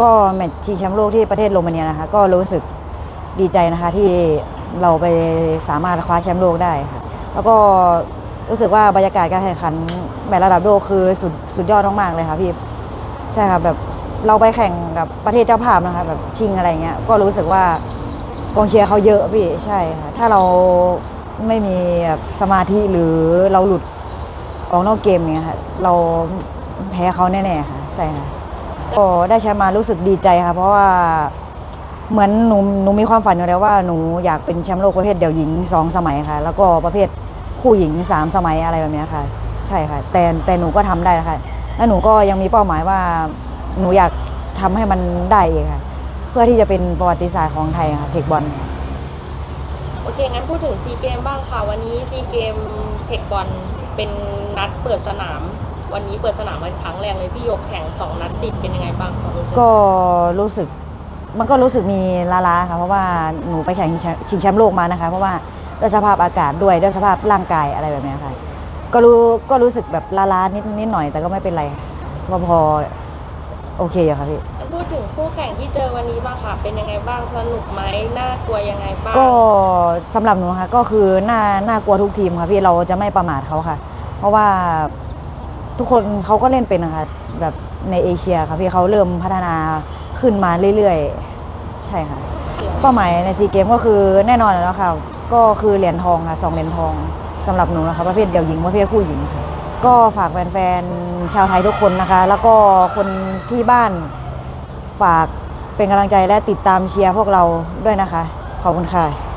ก็แมตช์ชิงแชมป์โลกที่ประเทศโรมาเนียนะคะ ก็รู้สึกดีใจนะคะ ที่เราไปสามารถคว้าแชมป์โลกได้ค่ะแล้วก็รู้สึกว่าบรรยากาศการแข่งขันแมตช์ระดับโลกคือสุดสุดยอดมากๆเลยค่ะพี่ใช่ค่ะแบบเราไปแข่งกับประเทศเจ้าภาพนะคะแบบชิงอะไรเงี้ยก็รู้สึกว่ากองเชียร์เขาเยอะพี่ใช่ค่ะถ้าเราไม่มีสมาธิหรือเราหลุดออกนอกเกมเนี่ยค่ะเราแพ้เขาแน่ๆค่ะใช่ค่ะ ก็ได้แชมป์มารู้สึกดีใจค่ะ เพราะว่าเหมือนหนูหนูมีความฝันอยู่แล้วว่าหนูอยากเป็นแชมป์โลกประเภทเดี่ยวหญิงสองสมัยค่ะ แล้วก็ประเภทคู่หญิงสามสมัยอะไรแบบนี้ค่ะ ใช่ค่ะ แต่แต่หนูก็ทำได้แล้วค่ะและหนูก็ยังมีเป้าหมายว่าหนูอยากทำให้มันได้ค่ะ เพื่อที่จะเป็นประวัติศาสตร์ของไทยค่ะเทคบอลโอเค งั้นพูดถึงซีเกมบ้างค่ะ วันนี้ซีเกมเทคบอลเป็นนัดเปิดสนาม วันนี้เปิดสนามเป็นครั้งแรกเลยพี่ยกแข่งสองนัดติดเป็นยังไงบ้างความรู้สึกก็รู้สึกมันก็รู้สึกมีล้าๆค่ะเพราะว่าหนูไปแข่งชิงแชมป์โลกมานะคะ เพราะว่าด้วยสภาพอากาศด้วยด้วยสภาพร่างกายอะไรแบบเนี้ยค่ะ ก็รู้ก็รู้สึกแบบล้าๆนิดนิดหน่อยแต่ก็ไม่เป็นไรค่ะก็พอโอเคอะค่ะพี่งั้นพูดถึงคู่แข่งที่เจอวันนี้บ้างค่ะ เป็นยังไงบ้างสนุกไหมน่ากลัวยังไงบ้างก็สำหรับหนูค่ะก็คือน่าน่ากลัวทุกทีมค่ะพี่เราจะไม่ประมาทเขาค่ะ เพราะว่า ทุกคนเขาก็เล่นเป็นนะคะแบบในเอเชียค่ะพี่เขาเริ่มพัฒนาขึ้นมาเรื่อยๆ ใช่ค่ะ เป้าหมายในซีเกมก็คือแน่นอนแล้วค่ะ ก็คือเหรียญทองค่ะสองเหรียญทองสำหรับหนูนะคะประเภทเดี่ยวหญิงประเภทคู่หญิงค่ะก็ฝากแฟนๆชาวไทยทุกคนนะคะ แล้วก็คนที่บ้านฝากเป็นกำลังใจและติดตามเชียร์พวกเราด้วยนะคะ ขอบคุณค่ะ